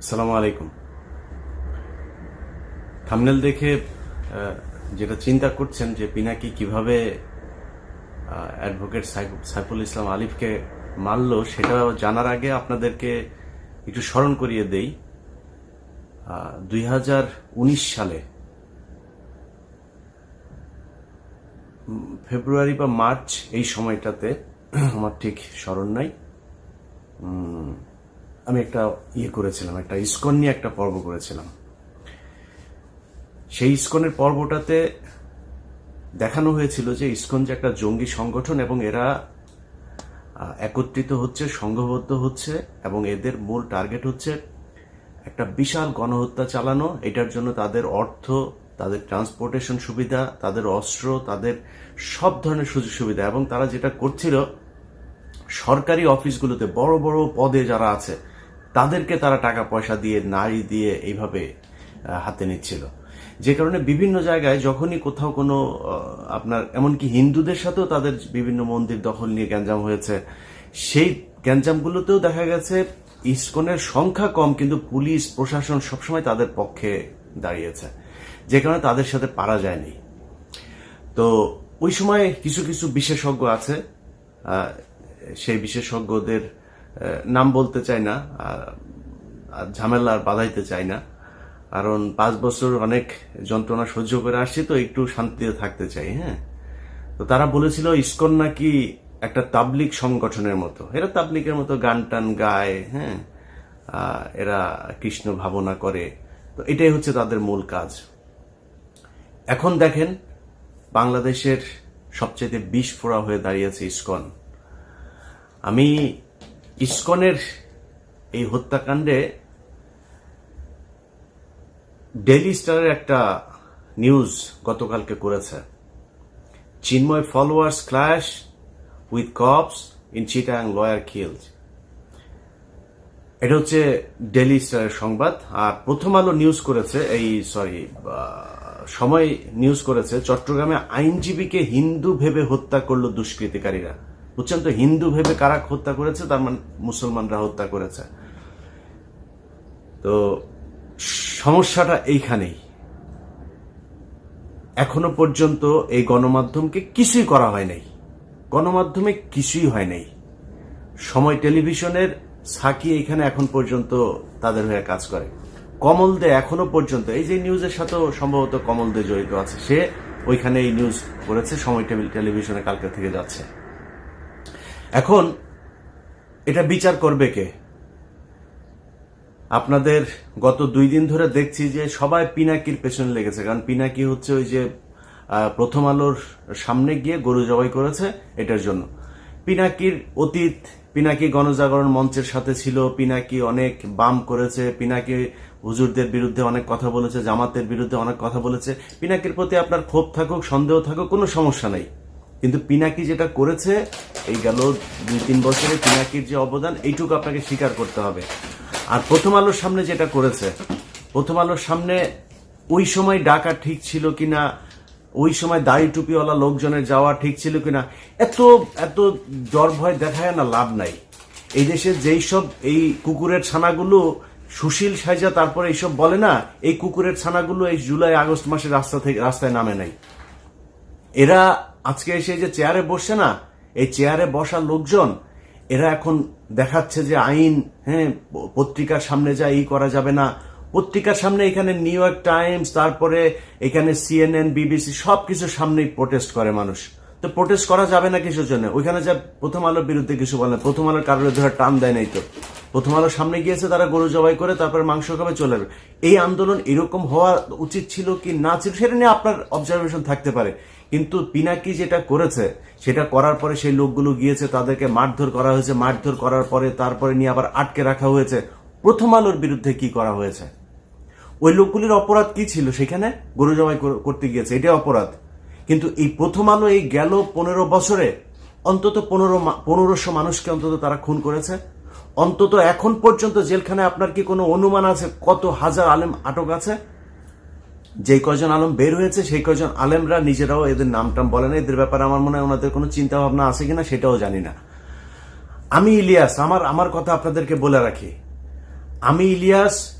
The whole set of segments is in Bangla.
আসসালামু আলাইকুম। থামনেল দেখে যেটা চিন্তা করছেন যে পিনাকি কীভাবে অ্যাডভোকেট সাইফুল ইসলাম আলিফকে মারল সেটা জানার আগে আপনাদেরকে একটু স্মরণ করিয়ে দেই। দুই হাজার উনিশ সালে ফেব্রুয়ারি বা মার্চ এই সময়টাতে আমার ঠিক স্মরণ নাই। আমি একটা ইয়ে করেছিলাম, একটা ইস্কন নিয়ে একটা পর্ব করেছিলাম। সেই ইস্কনের পর্বটাতে দেখানো হয়েছিল যে ইস্কন যে একটা জঙ্গি সংগঠন এবং এরা একত্রিত হচ্ছে, সংঘবদ্ধ হচ্ছে এবং এদের মূল টার্গেট হচ্ছে একটা বিশাল গণহত্যা চালানো। এটার জন্য তাদের অর্থ তাদের ট্রান্সপোর্টেশন সুবিধা, তাদের অস্ত্র, তাদের সব ধরনের সুযোগ সুবিধা। এবং তারা যেটা করছিল, সরকারি অফিসগুলোতে বড় বড় পদে যারা আছে, তাদেরকে তারা টাকা পয়সা দিয়ে নারী দিয়ে এইভাবে হাতে নিচ্ছিল। যে কারণে বিভিন্ন জায়গায় যখনই কোথাও কোনো আপনার, এমনকি হিন্দুদের সাথেও তাদের বিভিন্ন মন্দির দখল নিয়ে গ্যাঞ্জাম হয়েছে। সেই গ্যাঞ্জামগুলোতেও দেখা গেছে, ইস্কনের সংখ্যা কম, কিন্তু পুলিশ, প্রশাসন সবসময় তাদের পক্ষে দাঁড়িয়েছে। যে কারণে তাদের সাথে পারা যায়নি। তো ওই সময় কিছু কিছু বিশেষজ্ঞ আছে সেই বিশেষজ্ঞদের নাম বলতে চাই না ঝামেলা আর বাধাইতে চাই না। কারণ পাঁচ বছর অনেক যন্ত্রণা সহ্য করে আসছি, তো একটু শান্তিতে থাকতে চাই হ্যাঁ। তো তারা বলেছিল, ইস্কন নাকি একটা তাবলিক সংগঠনের মতো। এরা তাবলিকের মতো গান টান গায় হ্যাঁ। এরা কৃষ্ণ ভাবনা করে। তো এটাই হচ্ছে তাদের মূল কাজ। এখন দেখেন বাংলাদেশের সবচেয়ে বিষ ফোড়া হয়ে দাঁড়িয়েছে ইস্কন। আমি ইস্কনের এই হত্যাকাণ্ডে ডেইলি স্টারের একটা নিউজ গতকালকে করেছে। Chinmoy followers clash with cops in Chittagong lawyer kills. এটা হচ্ছে ডেলি স্টারের সংবাদ, আর প্রথম আলো নিউজ করেছে এই সরি সময় নিউজ করেছে চট্টগ্রামে আইনজীবীকে হিন্দু ভেবে হত্যা করল দুষ্কৃতিকারীরা। বুঝছেন তো, হিন্দু ভেবে কারা হত্যা করেছে? তার মানে মুসলমানরা হত্যা করেছে। তো সমস্যাটা এইখানেই। এখনও পর্যন্ত এই গণমাধ্যমকে কিছুই করা হয় নাই। গণমাধ্যমে কিছুই হয় নাই। সময় টেলিভিশনের সাকি এখানে এখন পর্যন্ত তাদের হয়ে কাজ করে। কমল দে এখনও পর্যন্ত, এই যে নিউজের সাথেও সম্ভবত কমল দে জড়িত আছে, সে ওইখানে এই নিউজ করেছে, সময় টেবিল- টেলিভিশনে কালকে থেকে যাচ্ছে। এখন এটা বিচার করবে কে? আপনাদের গত দুই দিন ধরে দেখছি যে সবাই পিনাকির পেছনে লেগেছে, কারণ পিনাকি হচ্ছে ওই যে প্রথম আলোর সামনে গিয়ে গরু জবাই করেছে, এটার জন্য। পিনাকির অতীত, পিনাকি গণজাগরণ মঞ্চের সাথে ছিল, পিনাকি অনেক বাম করেছে, পিনাকি হুজুরদের বিরুদ্ধে অনেক কথা বলেছে, জামাতের বিরুদ্ধে অনেক কথা বলেছে। পিনাকির প্রতি আপনার ক্ষোভ থাকুক, সন্দেহ থাকুক, কোনো সমস্যা নেই। কিন্তু পিনাকি যেটা করেছে, এই গেল দুই, তিন বছরে পিনাকির যে অবদান, এইটুকু আপনাকে স্বীকার করতে হবে। আর প্রথম আলোর সামনে যেটা করেছে, প্রথম আলোর সামনে ওই সময় ডাকা ঠিক ছিল কিনা ওই সময় দাড়ি টুপিওয়ালা লোকজনের যাওয়া ঠিক ছিল কিনা? এত এত জ্বর ভয় দেখায় না, লাভ নাই। এই দেশের যেই সব এই কুকুরের ছানাগুলো, সুশীল সাইজা তারপরে এইসব বলে না, এই কুকুরের ছানাগুলো এই জুলাই, আগস্ট মাসে রাস্তা থেকে, রাস্তায় নামে নাই। এরা আজকে এসে যে চেয়ারে বসছে না, এই চেয়ারে বসা লোকজন, এরা এখন দেখাচ্ছে যে আইন হ্যাঁ পত্রিকার সামনে যা এই করা যাবে না পত্রিকার সামনে এখানে নিউ ইয়র্ক টাইমস তারপরে এখানে সিএনএন বিবিসি সবকিছুর সামনেই প্রোটেস্ট করে মানুষ। তো প্রোটেস্ট করা যাবে না কিছুর জন্য ওইখানে যা প্রথম আলোর বিরুদ্ধে কিছু বলে। প্রথম আলোর কারোর ধরে টান দেয় নাই তো। প্রথম আলোর সামনে গিয়েছে, তারা গরু জবাই করে তারপরে মাংস খাবে, চলে যাবে। এই আন্দোলন এরকম হওয়া উচিত ছিল কি না ছিল, সেটা নিয়ে আপনার অবজারভেশন থাকতে পারে। কিন্তু পিনাকি যেটা করেছে, সেটা করার পরে সেই লোকগুলো গিয়েছে, তাদেরকে মারধর করা হয়েছে, মারধর করার পরে তারপরে নিয়ে আবার আটকে রাখা হয়েছে। প্রথম আলোর বিরুদ্ধে কি করা হয়েছে? ওই লোকগুলির অপরাধ কি ছিল? সেখানে গরু জমাই করতে গিয়েছে। এটা অপরাধ। কিন্তু এই প্রথম আলো এই গেল পনেরো বছরে অন্তত পনেরো পনেরোশো মানুষকে অন্তত তারা খুন করেছে। অন্তত এখন পর্যন্ত জেলখানায় আপনার কি কোনো অনুমান আছে কত হাজার আলেম আটক আছে? যে কয়জন আলম বের হয়েছে, সেই কয়জন আলেমরা নিজেরাও এদের নাম টাম বলে না। এদের ব্যাপারে আমার মনে হয় ওনাদের কোনো চিন্তা ভাবনা আছে কিনা সেটাও জানি না। আমি ইলিয়াস, আমার আমার কথা আপনাদেরকে বলে রাখি। আমি ইলিয়াস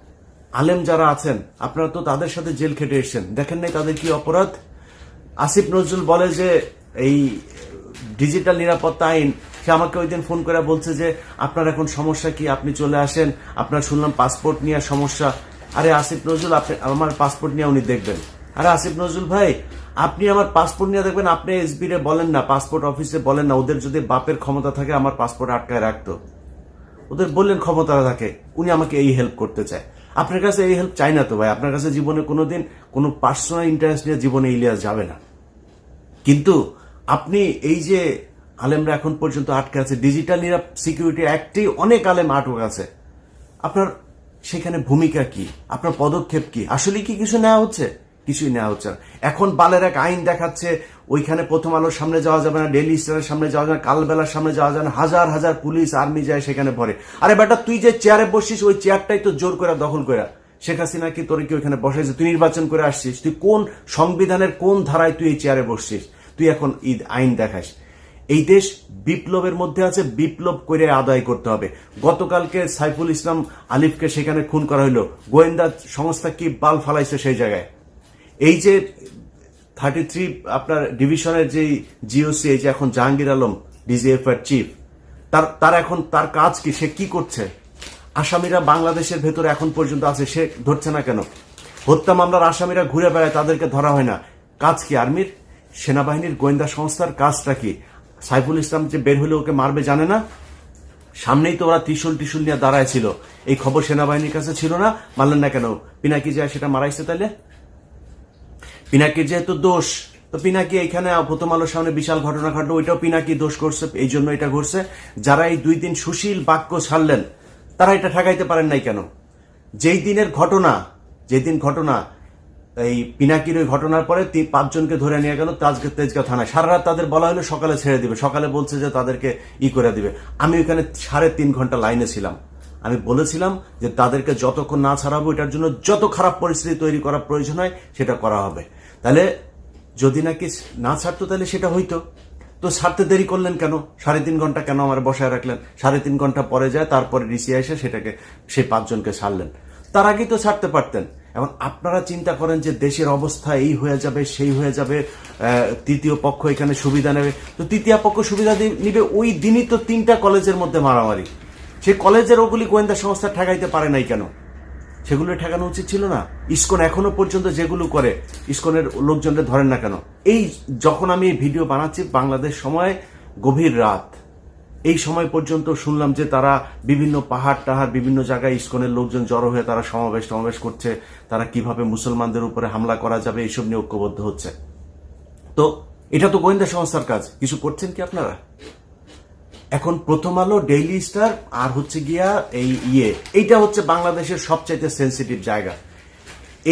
আলেম যারা আছেন, আপনারা তো তাদের সাথে জেল খেটে এসেছেন। দেখেন নাই তাদের কি অপরাধ? আসিফ নজরুল বলে যে, এই ডিজিটাল নিরাপত্তা আইন, সে আমাকে ওই দিন ফোন করে বলছে যে, আপনার এখন সমস্যা কি? আপনি চলে আসেন। আপনার শুনলাম পাসপোর্ট নিয়ে সমস্যা। আরে আসিফ নজরুল, আপনি আমার পাসপোর্ট নিয়ে উনি দেখবেন। আরে আসিফ নজরুল ভাই, আপনি আমার পাসপোর্ট নিয়ে দেখবেন, আপনি এসবি রে বলেন না, পাসপোর্ট অফিসে বলেন না, ওদের যদি বাপের ক্ষমতা থাকে, আমার পাসপোর্ট আটকায় রাখতো। ওদের বললেন ক্ষমতা থাকে, উনি আমাকে এই হেল্প করতে চায়। আপনার কাছে এই হেল্প চাই না তো ভাই। আপনার কাছে জীবনে কোনোদিন কোনো পার্সোনাল ইন্টারেস্ট নিয়ে জীবনে ইলিয়াস যাবে না। কিন্তু আপনি এই যে আলেমরা এখন পর্যন্ত আটকে আছে ডিজিটাল নিরাপ সিকিউরিটি অ্যাক্টেই অনেক আলেম আটক আছে। আপনার সেখানে ভূমিকা কি? আপনার পদক্ষেপ কি? আসলে কি কিছু নেওয়া হচ্ছে? কিছুই নেওয়া হচ্ছে না। এখন বালের এক আইন দেখাচ্ছে ওইখানে প্রথম আলোর সামনে যাওয়া যাবে না ডেলি স্টারের সামনে যাওয়া যাবে না, কালবেলার সামনে যাওয়া যাবে না, হাজার হাজার পুলিশ আর্মি যায় সেখানে ভরে আরে বেটা, তুই যে চেয়ারে বসছিস, ওই চেয়ারটাই তো জোর করে দখল করে শেখ হাসিনা কি তোর কি ওইখানে বসাইছে? তুই নির্বাচন করে আসছিস, তুই কোন সংবিধানের কোন ধারায় তুই এই চেয়ারে বসছিস? তুই এখন ঈদ আইন দেখাস। এই দেশ বিপ্লবের মধ্যে আছে, বিপ্লব করে আদায় করতে হবে। গতকালকে সাইফুল ইসলাম আলিফকে সেখানে খুন করা হলো গোয়েন্দা সংস্থা কি বাল ফালাইছে সেই জায়গায়? এই যে থার্টি থ্রি আপনার ডিভিশনের যে জিওসি এই যে এখন জাহাঙ্গীর আলম ডিজিএফ এর চিফ তার তার এখন, তার কাজ কি? সে কি করছে? আসামিরা বাংলাদেশের ভেতরে এখন পর্যন্ত আছে, সে ধরছে না কেন? হত্যা মামলার আসামিরা ঘুরে বেড়ায়, তাদেরকে ধরা হয় না। কাজ কি, আর্মির? সেনাবাহিনীর গোয়েন্দা সংস্থার কাজটা কি? সাইফুল ইসলাম যে বের হলে ওকে মারবে জানে না? সামনেই তো ওরা ত্রিশুল টিশুল নিয়ে দাঁড়ায় ছিল। এই খবর সেনাবাহিনীর কাছে ছিল না মানলেন না কেন? পিনাকি যায় সেটা মারাইছে তাইলে? পিনাকির যেহেতু দোষ, তো পিনাকি এখানে প্রথম আলোর সামনে বিশাল ঘটনা ঘটলো, ওইটাও পিনাকি দোষ করছে, এই জন্য এটা ঘটছে। যারা এই দুই দিন সুশীল বাক্য ছাড়লেন, তারা এটা ঠেকাইতে পারেন নাই কেন? যেই দিনের ঘটনা, যেই দিন ঘটনা, এই পিনাকির ওই ঘটনার পরে পাঁচজনকে ধরে নিয়ে গেল তাজকে তেজগা থানায়। সারা রাত তাদের বলা হলো সকালে ছেড়ে দিবে, সকালে বলছে যে তাদেরকে ই করে দিবে। আমি ওখানে সাড়ে তিন ঘণ্টা লাইনে ছিলাম। আমি বলেছিলাম যে তাদেরকে যতক্ষণ না ছাড়াবো, এটার জন্য যত খারাপ পরিস্থিতি তৈরি করা প্রয়োজন হয়, সেটা করা হবে। তাহলে যদি নাকি না ছাড়তো, তাহলে সেটা হইতো। তো ছাড়তে দেরি করলেন কেন? সাড়ে তিন ঘণ্টা কেন আমার বসায় রাখলেন? সাড়ে তিন ঘণ্টা পরে যায়, তারপরে ডিসি এসে সেটাকে, সেই পাঁচজনকে ছাড়লেন। তার আগেই তো ছাড়তে পারতেন। এখন আপনারা চিন্তা করেন যে দেশের অবস্থা এই হয়ে যাবে, সেই হয়ে যাবে তৃতীয় পক্ষ এখানে সুবিধা নেবে। তো তৃতীয় পক্ষ সুবিধা নিবে, ওই দিনই তো তিনটা কলেজের মধ্যে মারামারি। সেই কলেজের ওগুলি গোয়েন্দা সংস্থা ঠেকাইতে পারে নাই কেন? সেগুলো ঠেকানো উচিত ছিল না? ইস্কন এখনও পর্যন্ত যেগুলো করে, ইস্কনের লোকজনদের ধরেন না কেন? এই যখন আমি ভিডিও বানাচ্ছি, বাংলাদেশ সময় গভীর রাত। এই সময় পর্যন্ত শুনলাম যে তারা বিভিন্ন পাহাড় টাহাড় বিভিন্ন জায়গায় ইস্কনের লোকজন জড়ো হয়ে তারা সমাবেশ সমাবেশ করছে, তারা কীভাবে মুসলমানদের উপরে হামলা করা যাবে, এইসব নিয়ে ঐক্যবদ্ধ হচ্ছে। তো এটা তো গোয়েন্দা সংস্থার কাজ। কিছু করছেন কি আপনারা? এখন প্রথম আলো ডেইলি স্টার আর হচ্ছে গিয়া এই ইয়ে। এইটা হচ্ছে বাংলাদেশের সবচাইতে সেন্সিটিভ জায়গা।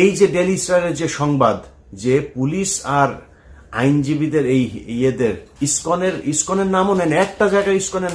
এই যে ডেইলি স্টারের যে সংবাদ, যে পুলিশ আর আইনজীবীদের এই ইয়েদের, ইস্কনের ইস্কনের নামও নেন, একটা জায়গায় ইসকনের